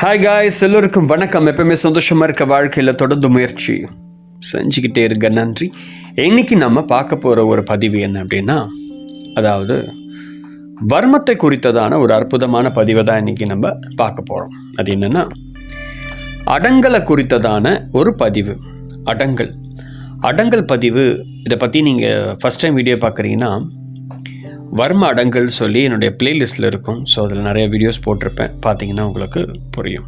Hi guys எல்லோருக்கும் வணக்கம். எப்பவுமே சந்தோஷமாக இருக்க வாழ்க்கையில் தொடர்ந்து முயற்சி செஞ்சுக்கிட்டே இருக்க நன்றி. இன்னைக்கு நம்ம பார்க்க போகிற ஒரு பதிவு என்ன அப்படின்னா அதாவது வர்மத்தை குறித்ததான ஒரு அற்புதமான பதிவை தான் இன்றைக்கி நம்ம பார்க்க போகிறோம் அது என்னென்னா அடங்கலை குறித்ததான ஒரு பதிவு. அடங்கல் அடங்கல் பதிவு இதை பற்றி நீங்கள் ஃபஸ்ட் டைம் வீடியோ பார்க்குறீங்கன்னா வர்ம அடங்கல் சொல்லி என்னுடைய பிளேலிஸ்ட்டில் இருக்கும். ஸோ அதில் நிறைய வீடியோஸ் போட்டிருப்பேன். பார்த்தீங்கன்னா உங்களுக்கு புரியும்.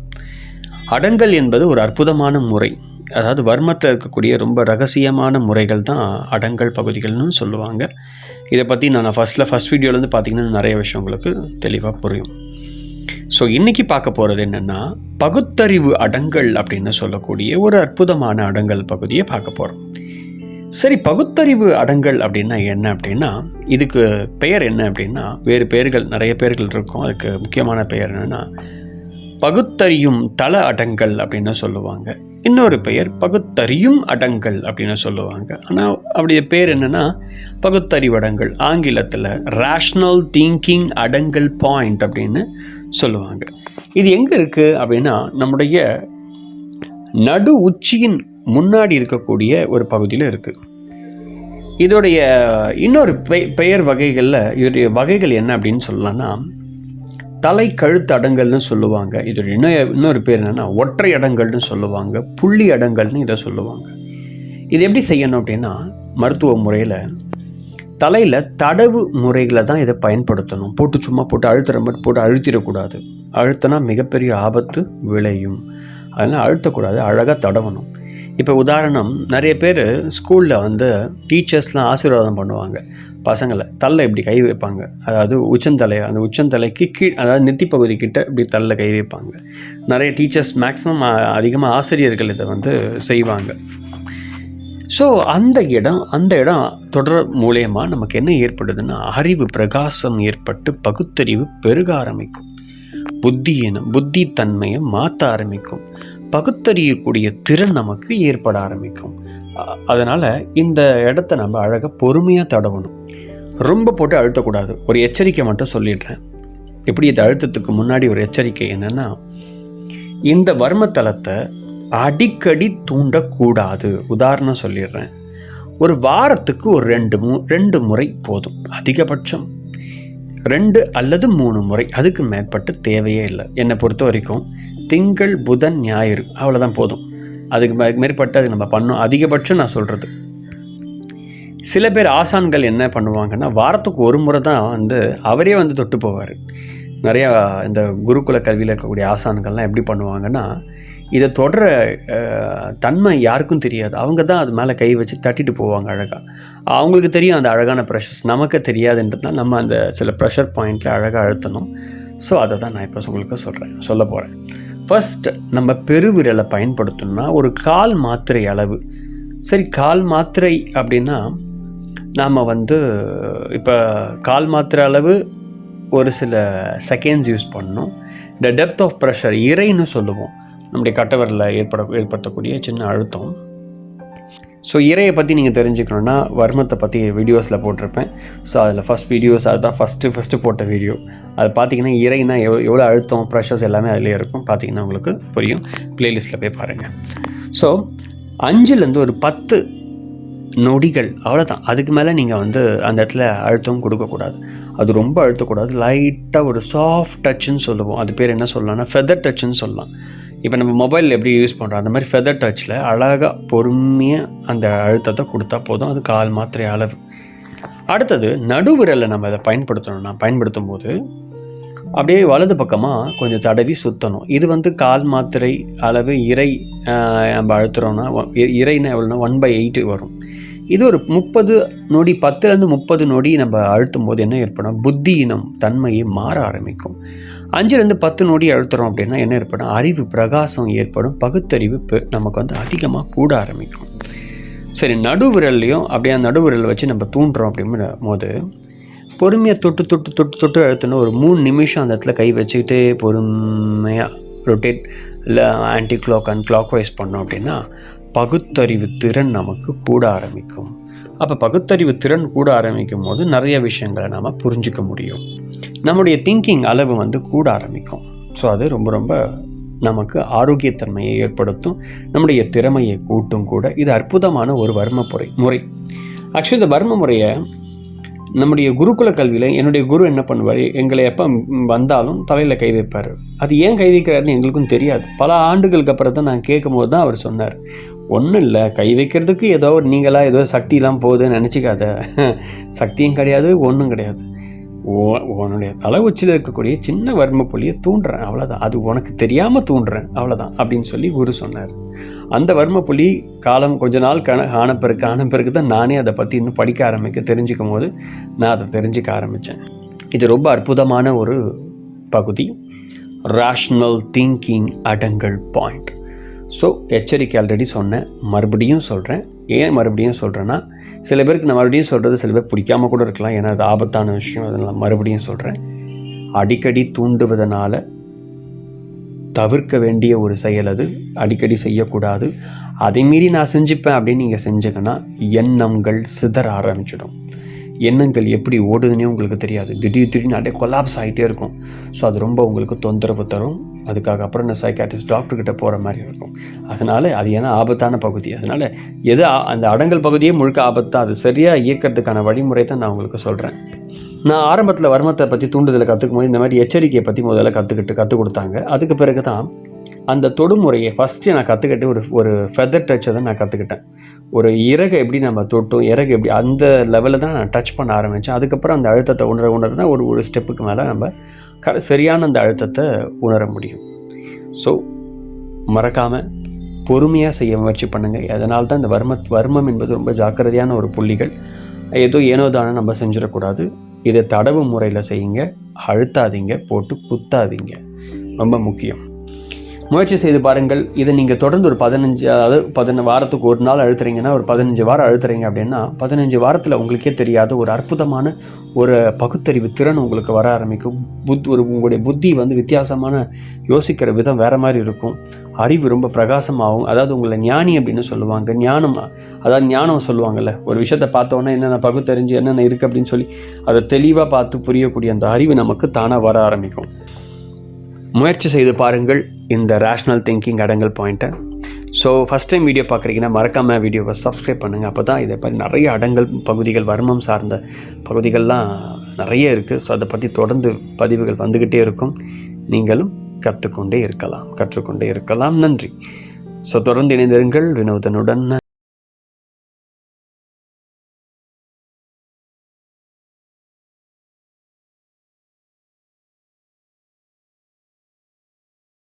அடங்கல் என்பது ஒரு அற்புதமான முறை. அதாவது வர்மத்தில் இருக்கக்கூடிய ரொம்ப ரகசியமான முறைகள் தான் அடங்கல் பகுதிகள்னு சொல்லுவாங்க. இதை பற்றி நான் ஃபஸ்ட்டில் ஃபஸ்ட் வீடியோலேருந்து பார்த்திங்கன்னா நிறைய விஷயம் உங்களுக்கு தெளிவாக புரியும். ஸோ இன்றைக்கி பார்க்க போகிறது என்னென்னா பகுத்தறிவு அடங்கல் அப்படின்னு சொல்லக்கூடிய ஒரு அற்புதமான அடங்கல் பகுதியை பார்க்க போகிறோம் சரி பகுத்தறிவு அடங்கல் அப்படின்னா என்ன அப்படின்னா இதுக்கு பெயர் என்ன அப்படின்னா வேறு பெயர்கள் நிறைய பெயர்கள் இருக்கும். அதுக்கு முக்கியமான பெயர் என்னென்னா பகுத்தறியும் தள அடங்கல் அப்படின்னு சொல்லுவாங்க. இன்னொரு பெயர் பகுத்தறியும் அடங்கல் அப்படின்னு சொல்லுவாங்க. ஆனால் அப்படிய பேர் என்னென்னா பகுத்தறிவு அடங்கல். ஆங்கிலத்தில் ரேஷ்னல் திங்கிங் அடங்கல் பாயிண்ட் அப்படின்னு சொல்லுவாங்க. இது எங்கே இருக்குது அப்படின்னா நம்முடைய நடு உச்சியின் முன்னாடி இருக்கக்கூடிய ஒரு பகுதியில் இருக்குது இதோடைய இன்னொரு பெ பெயர் வகைகளில் இதோடைய வகைகள் என்ன அப்படின்னு சொல்லலாம்னா தலை கழுத்து அடங்கல்னு சொல்லுவாங்க. இதோடைய இன்னொரு இன்னொரு பேர் என்னென்னா ஒற்றை அடங்கல்னு சொல்லுவாங்க. புள்ளி அடங்கல்னு இதை சொல்லுவாங்க. இது எப்படி செய்யணும் அப்படின்னா மருத்துவ முறையில் தலையில் தடவு முறைகளை தான் இதை பயன்படுத்தணும். போட்டு சும்மா போட்டு அழுத்துற மட்டும் போட்டு அழுத்திடக்கூடாது. அழுத்தினா மிகப்பெரிய ஆபத்து விளையும். அதனால் அழுத்தக்கூடாது அழகாக தடவணும். இப்போ உதாரணம் நிறைய பேர் ஸ்கூலில் வந்து டீச்சர்ஸ்லாம் ஆசீர்வாதம் பண்ணுவாங்க. பசங்களை தள்ள இப்படி கை வைப்பாங்க. அதாவது உச்சந்தலையை அந்த உச்சந்தலைக்கு கீழ் அதாவது நெத்தி பகுதி கிட்ட இப்படி தள்ள கை வைப்பாங்க. நிறைய டீச்சர்ஸ் மேக்ஸிமம் அதிகமாக ஆசிரியர்கள் இதை வந்து செய்வாங்க. ஸோ அந்த இடம் அந்த இடம் தொடர் மூலயமா நமக்கு என்ன ஏற்படுதுன்னா அறிவு பிரகாசம் ஏற்பட்டு பகுத்தறிவு பெருக ஆரம்பிக்கும். புத்தியினம் புத்தி தன்மையை மாற்ற ஆரம்பிக்கும். பகுத்தறியக்கூடிய திறன் நமக்கு ஏற்பட ஆரம்பிக்கும். அதனால் இந்த இடத்த நம்ம அழகாக பொறுமையாக தடவணும். ரொம்ப போட்டு அழுத்தக்கூடாது. ஒரு எச்சரிக்கை மட்டும் சொல்லிடுறேன். எப்படி இது அழுத்தத்துக்கு முன்னாடி ஒரு எச்சரிக்கை என்னென்னா இந்த வர்மத்தலத்தை அடிக்கடி தூண்டக்கூடாது. உதாரணம் சொல்லிடுறேன். ஒரு வாரத்துக்கு ஒரு ரெண்டு மூ ரெண்டு முறை போதும். அதிகபட்சம் ரெண்டு அல்லது மூணு முறை. அதுக்கு மேற்பட்டு தேவையே இல்லை. என்னை பொறுத்த வரைக்கும் திங்கள் புதன் ஞாயிறு. அவ்வளோதான் போதும். அதுக்கு மே- மேற்பட்டு அது நம்ம பண்ணோம். அதிகபட்சம் நான் சொல்கிறது சில பேர் ஆசான்கள் என்ன பண்ணுவாங்கன்னா வாரத்துக்கு ஒரு முறை தான் வந்து அவரே வந்து தொட்டு போவார். நிறையா இந்த குருகுல கல்வியில் இருக்கக்கூடிய ஆசான்கள்லாம் எப்படி பண்ணுவாங்கன்னா இதை தொடர தன்மை யாருக்கும் தெரியாது. அவங்க தான் அது மேலே கை வச்சு தட்டிட்டு போவாங்க அழகாக அவங்களுக்கு தெரியும் அந்த அழகான ப்ரெஷர்ஸ் நமக்கு தெரியாதுன்றதுனால நம்ம அந்த சில ப்ரெஷர் பாயிண்ட்டில் அழகாக அழுத்தணும். ஸோ அதை தான் நான் இப்போ உங்களுக்கு சொல்கிறேன் சொல்ல போகிறேன் ஃபஸ்ட் நம்ம பெருவிரலை பயன்படுத்தணும்னா ஒரு கால் மாத்திரை அளவு. சரி கால் மாத்திரை அப்படின்னா நாம் வந்து இப்போ கால் மாத்திரை அளவு ஒரு சில செகண்ட்ஸ் யூஸ் பண்ணணும். இந்த டெப்த் ஆஃப் ப்ரெஷர் இறைன்னு சொல்லுவோம். நம்முடைய கட்டவரில் ஏற்பட ஏற்படுத்தக்கூடிய சின்ன அழுத்தம். ஸோ இறையை பற்றி நீங்கள் தெரிஞ்சுக்கணுன்னா வர்மத்தை பற்றி வீடியோஸில் போட்டிருப்பேன். ஸோ அதில் ஃபஸ்ட் வீடியோஸ் அதுதான் ஃபஸ்ட்டு ஃபஸ்ட்டு போட்ட வீடியோ அது பார்த்தீங்கன்னா இறைனா எவ்வளோ எவ்வளோ அழுத்தம் ப்ரெஷர்ஸ் எல்லாமே அதிலே இருக்கும். பார்த்தீங்கன்னா உங்களுக்கு புரியும். ப்ளேலிஸ்ட்டில் போய் பாருங்கள் ஸோ அஞ்சுலேருந்து ஒரு பத்து நொடிகள் அவ்வளோதான் அதுக்கு மேலே நீங்கள் வந்து அந்த இடத்துல அழுத்தம் கொடுக்கக்கூடாது. அது ரொம்ப அழுத்தக்கூடாது. லைட்டாக ஒரு சாஃப்ட் டச்சுன்னு சொல்லுவோம். அது பேர் என்ன சொல்லலாம்னா ஃபெதர் டச்சுன்னு சொல்லலாம். இப்போ நம்ம மொபைல் எப்படி யூஸ் பண்ணுறோம்? அந்த மாதிரி ஃபெதர் டச்சில் அழகாக பொறுமையாக அந்த அழுத்தத்தை கொடுத்தா போதும். அது கால் மாத்திரை அளவு. அடுத்தது நடுவிரலை நம்ம அதை பயன்படுத்தணும்னா பயன்படுத்தும் போது அப்படியே வலது பக்கமாக கொஞ்சம் தடவி சுற்றணும் இது வந்து கால் மாத்திரை அளவு இறை நம்ம அழுத்துறோம்னா இறைன்னா இறைனா எவ்வளோனா ஒன் பை எயிட்டு வரும். இது ஒரு முப்பது நொடி பத்துலேருந்து முப்பது நொடி நம்ம அழுத்தும் போது என்ன ஏற்படும்? புத்தியினம் தன்மையை மாற ஆரம்பிக்கும். அஞ்சுலேருந்து பத்து நொடி அழுத்துறோம் அப்படின்னா என்ன ஏற்படும்? அறிவு பிரகாசம் ஏற்படும். பகுத்தறிவு நமக்கு வந்து அதிகமாக கூட ஆரம்பிக்கும். சரி நடுவிரல்லையும் அப்படியே அந்த நடுவிரல் வச்சு நம்ம தூண்டுறோம் அப்படின்னு போது பொறுமையாக தொட்டு தொட்டு தொட்டு தொட்டு அழுத்தணும். ஒரு மூணு நிமிஷம் அந்த இடத்துல கை வச்சுக்கிட்டே பொறுமையாக ரொட்டேட் இல்லை anti clock and clockwise பண்ணோம் அப்படின்னா பகுத்தறிவு திறன் நமக்கு கூட ஆரம்பிக்கும். அப்போ பகுத்தறிவு திறன் கூட ஆரம்பிக்கும் போது நிறைய விஷயங்களை நாம் புரிஞ்சுக்க முடியும். நம்முடைய திங்கிங் அளவு வந்து கூட ஆரம்பிக்கும். ஸோ அது ரொம்ப ரொம்ப நமக்கு ஆரோக்கியத்தன்மையை ஏற்படுத்தும். நம்முடைய திறமையை கூட்டும் கூட. இது அற்புதமான ஒரு வர்ம முறை முறை. ஆக்சுவலி இந்த வர்ம முறையை நம்முடைய குருகுல கல்வியில் என்னுடைய குரு என்ன பண்ணுவார்? எங்களை எப்போ வந்தாலும் தலையில் கை வைப்பார். அது ஏன் கை வைக்கிறாருன்னு எங்களுக்கும் தெரியாது. பல ஆண்டுகளுக்கு அப்புறம் தான் நான் கேட்கும் போது தான் அவர் சொன்னார். ஒன்றும் இல்லை. கை வைக்கிறதுக்கு ஏதோ ஒரு நீங்களாக ஏதோ சக்திலாம் போகுதுன்னு நினச்சிக்காத. சக்தியும் கிடையாது ஒன்றும் கிடையாது. உன்னுடைய தலை உச்சியில் இருக்கக்கூடிய சின்ன வர்ம புள்ளியை தூண்டுறேன். அவ்வளோதான் அது உனக்கு தெரியாமல் தூண்டுறேன். அவ்வளோதான் அப்படின்னு சொல்லி குரு சொன்னார். அந்த வர்ம புள்ளி காலம் கொஞ்ச நாள் கண ஆன பிறகு ஆன பிறகு தான் நானே அதை பற்றி இன்னும் படிக்க ஆரம்பிக்க தெரிஞ்சுக்கும் போது நான் அதை தெரிஞ்சுக்க ஆரம்பித்தேன் இது ரொம்ப அற்புதமான ஒரு பகுதி. ரேஷ்னல் திங்கிங் அடங்கல் பாயிண்ட் ஸோ எச்சரிக்கை ஆல்ரெடி சொன்னேன். மறுபடியும் சொல்கிறேன் ஏன் மறுபடியும் சொல்கிறேன்னா சில பேருக்கு நான் மறுபடியும் சொல்கிறது சில பேர் பிடிக்காம கூட இருக்கலாம். ஏன்னா அது ஆபத்தான விஷயம். அதெல்லாம் மறுபடியும் சொல்கிறேன் அடிக்கடி தூண்டுவதனால தவிர்க்க வேண்டிய ஒரு செயல் அது. அடிக்கடி செய்யக்கூடாது. அதை மீறி நான் செஞ்சுப்பேன் அப்படின்னு நீங்கள் செஞ்சீங்கன்னா எண்ணங்கள் சிதற ஆரம்பிச்சிடும். எண்ணங்கள் எப்படி ஓடுதுன்னே உங்களுக்கு தெரியாது. திடீர் திடீர்னு அப்படியே கொலாப்ஸ் ஆகிட்டே இருக்கும். ஸோ அது ரொம்ப உங்களுக்கு தொந்தரவு தரும். அதுக்காக அப்புறம் நான் சைக்காட்டிஸ்ட் டாக்டர்கிட்ட போகிற மாதிரி இருக்கும். அதனால் அது ஏன்னா ஆபத்தான பகுதி. அதனால் எது அந்த அடங்கல் பகுதியே முழுக்க ஆபத்தாக அது சரியாக இயக்கிறதுக்கான வழிமுறை தான் நான் உங்களுக்கு சொல்கிறேன் நான் ஆரம்பத்தில் வர்மத்தை பற்றி தூண்டுதலை கற்றுக்கும் போது இந்த மாதிரி எச்சரிக்கையை பற்றி முதல்ல கற்றுக்கிட்டு கற்றுக் கொடுத்தாங்க. அதுக்கு பிறகு தான் அந்த தொடுமுறையை ஃபஸ்ட்டு நான் கற்றுக்கிட்டு ஒரு ஒரு ஃபெதர் டச்சை தான் நான் கற்றுக்கிட்டேன் ஒரு இறகை எப்படி நம்ம தொட்டும் இறகு எப்படி அந்த லெவலில் தான் நான் டச் பண்ண ஆரம்பித்தேன் அதுக்கப்புறம் அந்த அழுத்தத்தை உணர உணர தான் ஒரு ஒரு ஸ்டெப்புக்கு மேலே நம்ம க சரியான அந்த அழுத்தத்தை உணர முடியும். ஸோ மறக்காமல் பொறுமையாக செய்ய முயற்சி பண்ணுங்கள் அதனால தான் இந்த வர்ம வர்மம் என்பது ரொம்ப ஜாக்கிரதையான ஒரு புள்ளிகள். ஏதோ ஏனோ தானே நம்ம செஞ்சிடக்கூடாது. இதை தடவு முறையில் செய்யுங்க. அழுத்தாதீங்க. போட்டு குத்தாதீங்க. ரொம்ப முக்கியம். முயற்சி செய்து பாருங்கள். இதை நீங்கள் தொடர்ந்து ஒரு பதினஞ்சு அதாவது பதின வாரத்துக்கு ஒரு நாள் அழுத்துறீங்கன்னா ஒரு பதினஞ்சு வாரம் அழுத்துறீங்க அப்படின்னா பதினஞ்சு வாரத்தில் உங்களுக்கே தெரியாத. ஒரு அற்புதமான ஒரு பகுத்தறிவு திறன் உங்களுக்கு வர ஆரம்பிக்கும். புத் ஒரு உங்களுடைய புத்தி வந்து வித்தியாசமான யோசிக்கிற விதம் வேறு மாதிரி இருக்கும். அறிவு ரொம்ப பிரகாசமாகும். அதாவது உங்களை ஞானி அப்படின்னு சொல்லுவாங்க. ஞானம் அதாவது ஞானம் சொல்லுவாங்கள்ல ஒரு விஷயத்தை பார்த்தோன்னே என்னென்ன பகுத்தறிஞ்சு என்னென்ன இருக்குது அப்படின்னு சொல்லி அதை தெளிவாக பார்த்து புரியக்கூடிய அந்த அறிவு நமக்கு தானாக வர ஆரம்பிக்கும். முயற்சி செய்து பாருங்கள். இந்த ரேஷ்னல் திங்கிங் அடங்கல் பாயிண்ட்டை ஸோ ஃபஸ்ட் டைம் வீடியோ பார்க்குறீங்கன்னா மறக்காமல் வீடியோவை சப்ஸ்கிரைப் பண்ணுங்கள் அப்போ தான் இதை பற்றி நிறைய அடங்கல் பகுதிகள் வர்மம் சார்ந்த பகுதிகள்லாம் நிறைய இருக்குது ஸோ அதை பற்றி தொடர்ந்து பதிவுகள் வந்துக்கிட்டே இருக்கும். நீங்களும் கற்றுக்கொண்டே இருக்கலாம். கற்றுக்கொண்டே இருக்கலாம். நன்றி. ஸோ தொடர்ந்து இணைந்திருங்கள். வினோதனுடன்